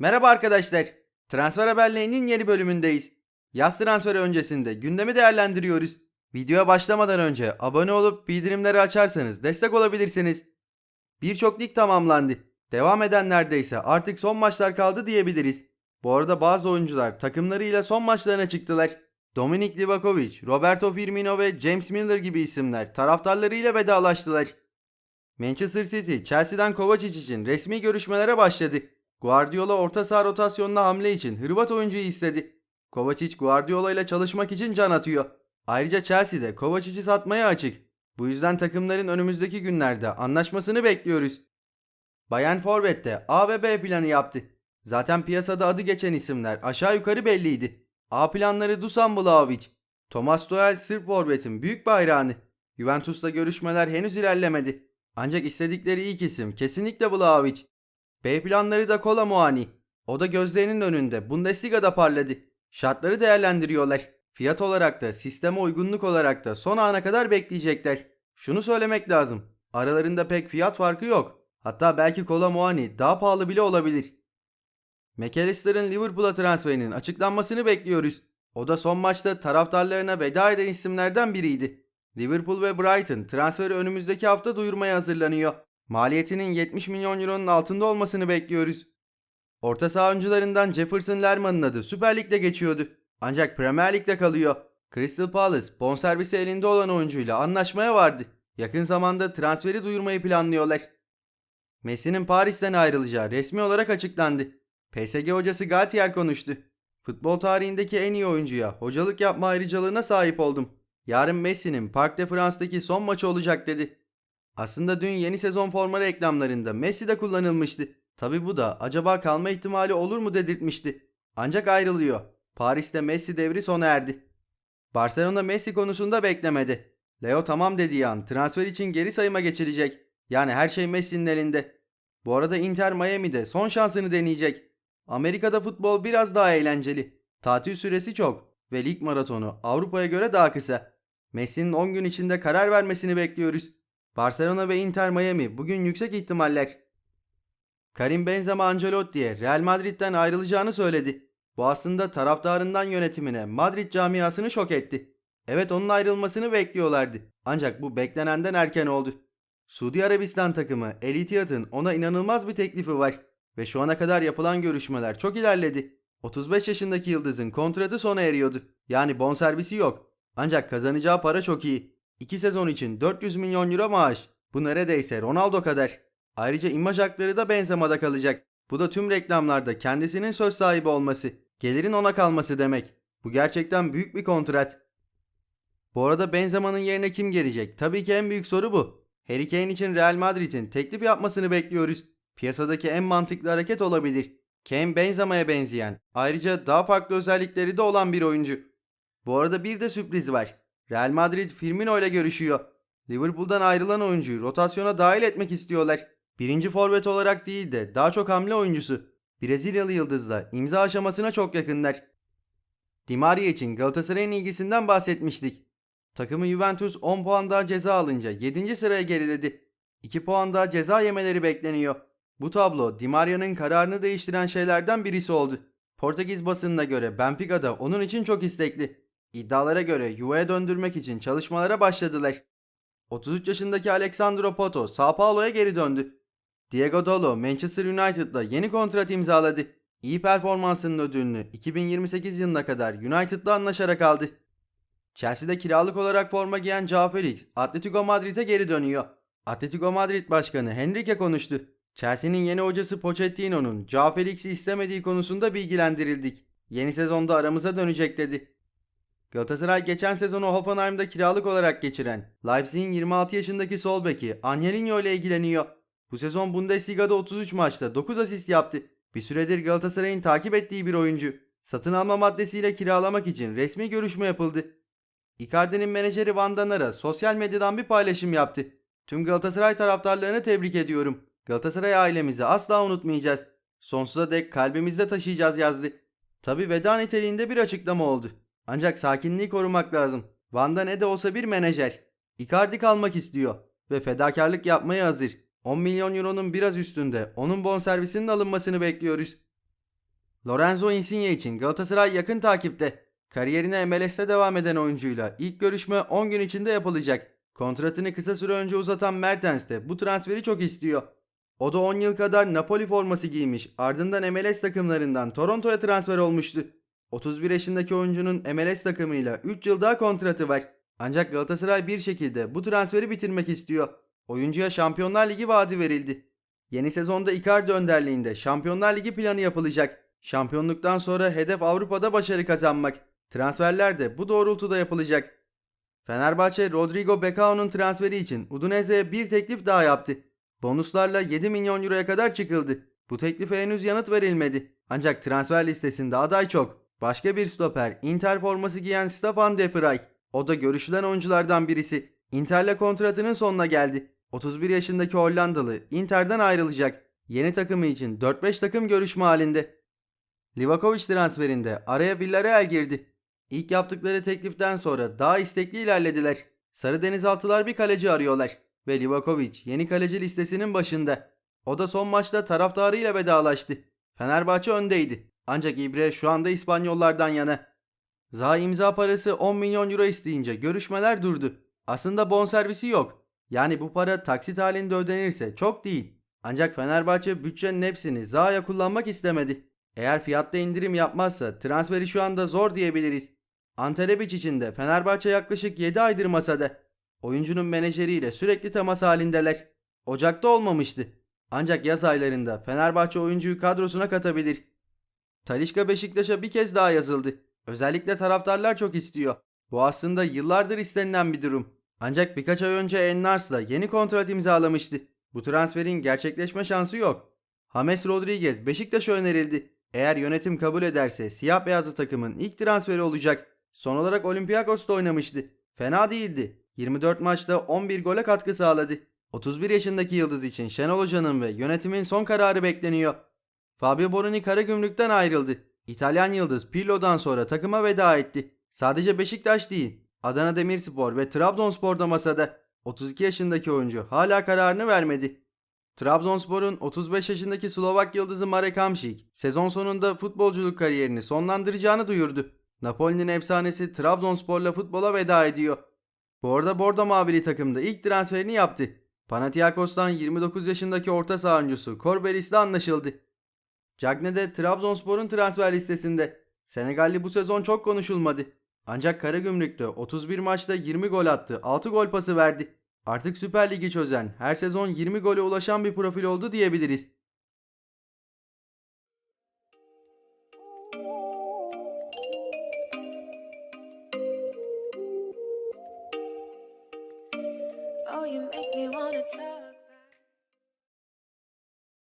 Merhaba arkadaşlar. Transfer haberlerinin yeni bölümündeyiz. Yaz transferi öncesinde gündemi değerlendiriyoruz. Videoya başlamadan önce abone olup bildirimleri açarsanız destek olabilirsiniz. Birçok lig tamamlandı. Devam edenlerde ise artık son maçlar kaldı diyebiliriz. Bu arada bazı oyuncular takımlarıyla son maçlarına çıktılar. Dominik Livakovic, Roberto Firmino ve James Miller gibi isimler taraftarlarıyla vedalaştılar. Manchester City, Chelsea'den Kovacic için resmi görüşmelere başladı. Guardiola orta saha rotasyonuna hamle için Hırvat oyuncuyu istedi. Kovacic Guardiola ile çalışmak için can atıyor. Ayrıca Chelsea de Kovacic'i satmaya açık. Bu yüzden takımların önümüzdeki günlerde anlaşmasını bekliyoruz. Bayern Forvet de A ve B planı yaptı. Zaten piyasada adı geçen isimler aşağı yukarı belliydi. A planları Dusan Vlahovic. Thomas Tuchel Sırp Forvet'in büyük bayrağını. Juventus'la görüşmeler henüz ilerlemedi. Ancak istedikleri ilk isim kesinlikle Vlahovic. B planları da Kola Muani. O da gözlerinin önünde Bundesliga'da parladı. Şartları değerlendiriyorlar. Fiyat olarak da sisteme uygunluk olarak da son ana kadar bekleyecekler. Şunu söylemek lazım. Aralarında pek fiyat farkı yok. Hatta belki Kola Muani daha pahalı bile olabilir. McAllister'ın Liverpool'a transferinin açıklanmasını bekliyoruz. O da son maçta taraftarlarına veda eden isimlerden biriydi. Liverpool ve Brighton transferi önümüzdeki hafta duyurmaya hazırlanıyor. Maliyetinin 70 milyon euronun altında olmasını bekliyoruz. Orta saha oyuncularından Jefferson Lerman'ın adı Süper Lig'de geçiyordu. Ancak Premier Lig'de kalıyor. Crystal Palace bonservisi elinde olan oyuncuyla anlaşmaya vardı. Yakın zamanda transferi duyurmayı planlıyorlar. Messi'nin Paris'ten ayrılacağı resmi olarak açıklandı. PSG hocası Galtier konuştu. Futbol tarihindeki en iyi oyuncuya hocalık yapma ayrıcalığına sahip oldum. Yarın Messi'nin Parc de France'daki son maçı olacak dedi. Aslında dün yeni sezon forma reklamlarında Messi de kullanılmıştı. Tabi bu da acaba kalma ihtimali olur mu dedirtmişti. Ancak ayrılıyor. Paris'te Messi devri sona erdi. Barcelona Messi konusunda beklemedi. Leo tamam dediği an transfer için geri sayıma geçilecek. Yani her şey Messi'nin elinde. Bu arada Inter Miami'de son şansını deneyecek. Amerika'da futbol biraz daha eğlenceli. Tatil süresi çok ve lig maratonu Avrupa'ya göre daha kısa. Messi'nin 10 gün içinde karar vermesini bekliyoruz. Barcelona ve Inter Miami bugün yüksek ihtimaller. Karim Benzema Ancelotti'ye Real Madrid'den ayrılacağını söyledi. Bu aslında taraftarından yönetimine Madrid camiasını şok etti. Evet onun ayrılmasını bekliyorlardı. Ancak bu beklenenden erken oldu. Suudi Arabistan takımı El Ittihad'ın ona inanılmaz bir teklifi var. Ve şu ana kadar yapılan görüşmeler çok ilerledi. 35 yaşındaki yıldızın kontratı sona eriyordu. Yani bonservisi yok. Ancak kazanacağı para çok iyi. 2 sezon için 400 milyon euro maaş. Bu neredeyse Ronaldo kadar. Ayrıca imaj hakları da Benzema'da kalacak. Bu da tüm reklamlarda kendisinin söz sahibi olması, gelirin ona kalması demek. Bu gerçekten büyük bir kontrat. Bu arada Benzema'nın yerine kim gelecek? Tabii ki en büyük soru bu. Harry Kane için Real Madrid'in teklif yapmasını bekliyoruz. Piyasadaki en mantıklı hareket olabilir. Kane Benzema'ya benzeyen, ayrıca daha farklı özellikleri de olan bir oyuncu. Bu arada bir de sürpriz var. Real Madrid Firmino ile görüşüyor. Liverpool'dan ayrılan oyuncuyu rotasyona dahil etmek istiyorlar. Birinci forvet olarak değil de daha çok hamle oyuncusu. Brezilyalı yıldızla imza aşamasına çok yakınlar. Di Maria için Galatasaray'ın ilgisinden bahsetmiştik. Takımı Juventus 10 puan daha ceza alınca 7. sıraya geriledi. 2 puan daha ceza yemeleri bekleniyor. Bu tablo Di Maria'nın kararını değiştiren şeylerden birisi oldu. Portekiz basınına göre Benfica da onun için çok istekli. İddialara göre yuvaya döndürmek için çalışmalara başladılar. 33 yaşındaki Alexandro Poto Sao Paulo'ya geri döndü. Diego Dolo Manchester United'la yeni kontrat imzaladı. İyi performansının ödülünü 2028 yılına kadar United'la anlaşarak aldı. Chelsea'de kiralık olarak forma giyen Joao Felix Atletico Madrid'e geri dönüyor. Atletico Madrid Başkanı Henrique konuştu. Chelsea'nin yeni hocası Pochettino'nun Joao Felix'i istemediği konusunda bilgilendirildik. Yeni sezonda aramıza dönecek dedi. Galatasaray geçen sezonu Hoffenheim'da kiralık olarak geçiren Leipzig'in 26 yaşındaki sol beki Angelinho ile ilgileniyor. Bu sezon Bundesliga'da 33 maçta 9 asist yaptı. Bir süredir Galatasaray'ın takip ettiği bir oyuncu. Satın alma maddesiyle kiralamak için resmi görüşme yapıldı. Icardi'nin menajeri Van Danara sosyal medyadan bir paylaşım yaptı. Tüm Galatasaray taraftarlarını tebrik ediyorum. Galatasaray ailemizi asla unutmayacağız. Sonsuza dek kalbimizde taşıyacağız yazdı. Tabi veda niteliğinde bir açıklama oldu. Ancak sakinliği korumak lazım. Van'da ne de olsa bir menajer. Icardi kalmak istiyor ve fedakarlık yapmaya hazır. 10 milyon euronun biraz üstünde onun bonservisinin alınmasını bekliyoruz. Lorenzo Insigne için Galatasaray yakın takipte. Kariyerine MLS'te devam eden oyuncuyla ilk görüşme 10 gün içinde yapılacak. Kontratını kısa süre önce uzatan Mertens de bu transferi çok istiyor. O da 10 yıl kadar Napoli forması giymiş. Ardından MLS takımlarından Toronto'ya transfer olmuştu. 31 yaşındaki oyuncunun MLS takımıyla 3 yıl daha kontratı var. Ancak Galatasaray bir şekilde bu transferi bitirmek istiyor. Oyuncuya Şampiyonlar Ligi vaadi verildi. Yeni sezonda Icardi önderliğinde Şampiyonlar Ligi planı yapılacak. Şampiyonluktan sonra hedef Avrupa'da başarı kazanmak. Transferler de bu doğrultuda yapılacak. Fenerbahçe Rodrigo Becao'nun transferi için Udinese'ye bir teklif daha yaptı. Bonuslarla 7 milyon euroya kadar çıkıldı. Bu teklife henüz yanıt verilmedi. Ancak transfer listesinde aday çok. Başka bir stoper Inter forması giyen Stefan De Vrij. O da görüşülen oyunculardan birisi. Inter'le kontratının sonuna geldi. 31 yaşındaki Hollandalı Inter'den ayrılacak. Yeni takımı için 4-5 takım görüşme halinde. Livakovic transferinde araya Villarreal girdi. İlk yaptıkları tekliften sonra daha istekli ilerlediler. Sarı Denizaltılar bir kaleci arıyorlar ve Livakovic yeni kaleci listesinin başında. O da son maçta taraftarıyla vedalaştı. Fenerbahçe öndeydi. Ancak İbre şu anda İspanyollardan yana. Zaha imza parası 10 milyon euro isteyince görüşmeler durdu. Aslında bonservisi yok. Yani bu para taksit halinde ödenirse çok değil. Ancak Fenerbahçe bütçenin hepsini Zaha'ya kullanmak istemedi. Eğer fiyatta indirim yapmazsa transferi şu anda zor diyebiliriz. Ante Rebic için de Fenerbahçe yaklaşık 7 aydır masada. Oyuncunun menajeriyle sürekli temas halindeler. Ocakta olmamıştı. Ancak yaz aylarında Fenerbahçe oyuncuyu kadrosuna katabilir. Talişka Beşiktaş'a bir kez daha yazıldı. Özellikle taraftarlar çok istiyor. Bu aslında yıllardır istenilen bir durum. Ancak birkaç ay önce Ennars'la yeni kontrat imzalamıştı. Bu transferin gerçekleşme şansı yok. James Rodriguez Beşiktaş'a önerildi. Eğer yönetim kabul ederse siyah beyazlı takımın ilk transferi olacak. Son olarak Olympiakos'ta oynamıştı. Fena değildi. 24 maçta 11 gole katkı sağladı. 31 yaşındaki yıldız için Şenol Hoca'nın ve yönetimin son kararı bekleniyor. Fabio Boroni Karagümrük'ten ayrıldı. İtalyan yıldız Pirlo'dan sonra takıma veda etti. Sadece Beşiktaş değil, Adana Demirspor ve Trabzonspor da masada. 32 yaşındaki oyuncu hala kararını vermedi. Trabzonspor'un 35 yaşındaki Slovak yıldızı Marek Hamšík sezon sonunda futbolculuk kariyerini sonlandıracağını duyurdu. Napoli'nin efsanesi Trabzonspor'la futbola veda ediyor. Bu arada Bordo Mavili takımda ilk transferini yaptı. Panathinaikos'tan 29 yaşındaki orta saha oyuncusu Corberis'le anlaşıldı. Cagne de Trabzonspor'un transfer listesinde. Senegalli bu sezon çok konuşulmadı. Ancak Karagümrük'te 31 maçta 20 gol attı, 6 gol pası verdi. Artık Süper Lig'i çözen, her sezon 20 gole ulaşan bir profil oldu diyebiliriz.